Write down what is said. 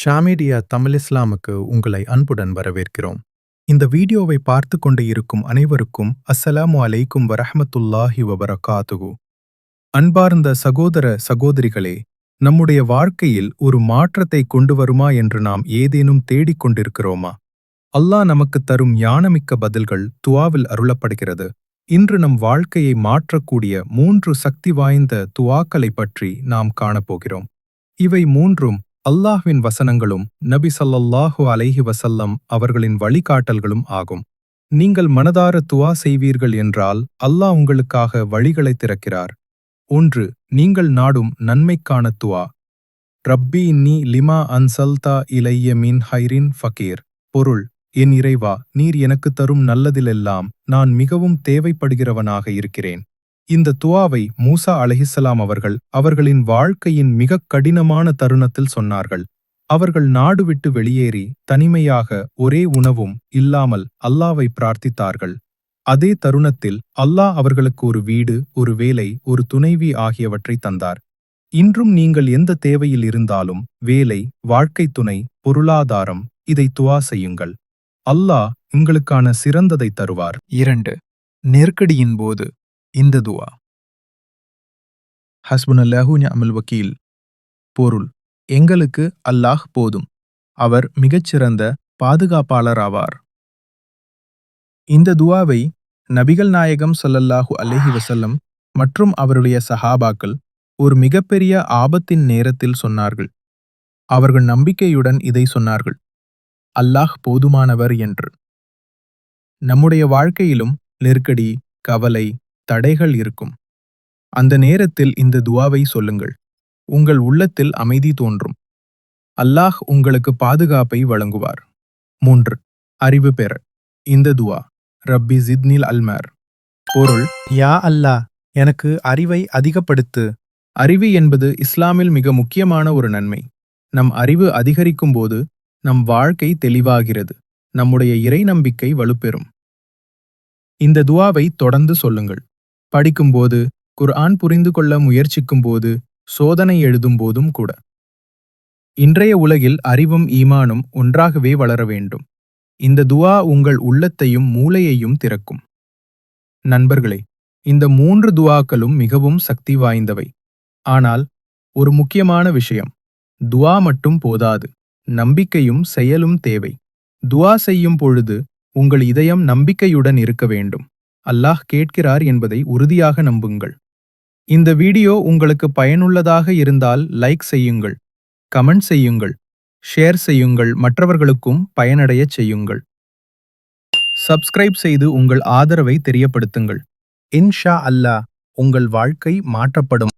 ஷாமீடியா தமிழ் இஸ்லாமுக்கு உங்களை அன்புடன் வரவேற்கிறோம். இந்த வீடியோவை பார்த்து கொண்டு இருக்கும் அனைவருக்கும் அஸ்ஸலாமு அலைக்கும் வரஹமத்துல்லாஹி வபரகாத்துகு அன்பார்ந்த சகோதர சகோதரிகளே நம்முடைய வாழ்க்கையில் ஒரு மாற்றத்தை கொண்டு வருமா என்று நாம் ஏதேனும் தேடிக் கொண்டிருக்கிறோமா? அல்லாஹ் நமக்கு தரும் ஞானமிக்க பதில்கள் துவாவில் அருளப்படுகிறது. இன்று நம் வாழ்க்கையை மாற்றக்கூடிய மூன்று சக்தி வாய்ந்த துவாக்களை பற்றி நாம் காணப்போகிறோம். இவை மூன்றும் அல்லாஹ்வின் வசனங்களும் நபி சல்லல்லாஹு அலைஹி வசல்லம் அவர்களின் வழிகாட்டல்களும் ஆகும். நீங்கள் மனதார துவா செய்வீர்கள் என்றால் அல்லாஹ் உங்களுக்காக வழிகளை திறக்கிறார். ஒன்று நீங்கள் நாடும் நன்மைக்கான துவா. ரப்பி இன்னி லிமா அன்சல்தா இலைய மின் ஹைரின் ஃபகீர். பொருள் என் இறைவா நீர் எனக்கு தரும் நல்லதிலெல்லாம் நான் மிகவும் தேவைப்படுகிறவனாக இருக்கிறேன். இந்த துவாவை மூசா அலஹிசலாம் அவர்கள் அவர்களின் வாழ்க்கையின் மிகக் கடினமான தருணத்தில் சொன்னார்கள். அவர்கள் நாடு விட்டு வெளியேறி தனிமையாக ஒரே உணவும் இல்லாமல் அல்லாவை பிரார்த்தித்தார்கள். அதே தருணத்தில் அல்லாஹ் அவர்களுக்கு ஒரு வீடு ஒரு வேலை ஒரு துணைவி ஆகியவற்றை தந்தார். இன்றும் நீங்கள் எந்த தேவையில் இருந்தாலும் வேலை வாழ்க்கை துணை பொருளாதாரம் இதை துவா செய்யுங்கள். அல்லாஹ் உங்களுக்கான சிறந்ததை தருவார். இரண்டு நெருக்கடியின் போது இந்த துவா. ஹஸ்புனல்லாஹு அமல் வக்கீல். பொருள் எங்களுக்கு அல்லாஹ் போதும். அவர் மிகச்சிறந்த பாதுகாப்பாளர் ஆவார் இந்த துவாவை நபிகள் நாயகம் ஸல்லல்லாஹு அல்லஹி வசல்லம் மற்றும் அவருடைய சஹாபாக்கள் ஒரு மிகப்பெரிய ஆபத்தின் நேரத்தில் சொன்னார்கள். அவர்கள் நம்பிக்கையுடன் இதை சொன்னார்கள். அல்லாஹ் போதுமானவர் என்று. நம்முடைய வாழ்க்கையிலும் நெருக்கடி கவலை தடைகள் இருக்கும். அந்த நேரத்தில் இந்த துவாவை சொல்லுங்கள். உங்கள் உள்ளத்தில் அமைதி தோன்றும். அல்லாஹ் உங்களுக்கு பாதுகாப்பை வழங்குவார். மூன்று அறிவு பெற. இந்த துவா ரப்பி ஜித்னில் அல்மார். பொருள் யா அல்லாஹ் எனக்கு அறிவை அதிகப்படுத்து. அறிவு என்பது இஸ்லாமில் மிக முக்கியமான ஒரு நன்மை. நம் அறிவு அதிகரிக்கும் போது நம் வாழ்க்கை தெளிவாகிறது. நம்முடைய இறை நம்பிக்கை வலுப்பெறும். இந்த துவாவை தொடர்ந்து சொல்லுங்கள். படிக்கும்போது குர்ஆன் புரிந்து கொள்ள முயற்சிக்கும்போது சோதனை எழுதும் போதும் கூட. இன்றைய உலகில் அறிவும் ஈமானும் ஒன்றாகவே வளர வேண்டும். இந்த துவா உங்கள் உள்ளத்தையும் மூளையையும் திறக்கும். நண்பர்களே இந்த மூன்று துவாக்களும் மிகவும் சக்தி வாய்ந்தவை. ஆனால் ஒரு முக்கியமான விஷயம். துவா மட்டும் போதாது. நம்பிக்கையும் செயலும் தேவை. துவா செய்யும் பொழுது உங்கள் இதயம் நம்பிக்கையுடன் இருக்க வேண்டும். அல்லாஹ் கேட்கிறார் என்பதை உறுதியாக நம்புங்கள். இந்த வீடியோ உங்களுக்கு பயனுள்ளதாக இருந்தால் லைக் செய்யுங்கள் கமெண்ட் செய்யுங்கள் ஷேர் செய்யுங்கள் மற்றவர்களுக்கும் பயனடையச் செய்யுங்கள். சப்ஸ்கிரைப் செய்து உங்கள் ஆதரவை தெரியப்படுத்துங்கள். இன்ஷா அல்லாஹ் உங்கள் வாழ்க்கை மாற்றப்படும்.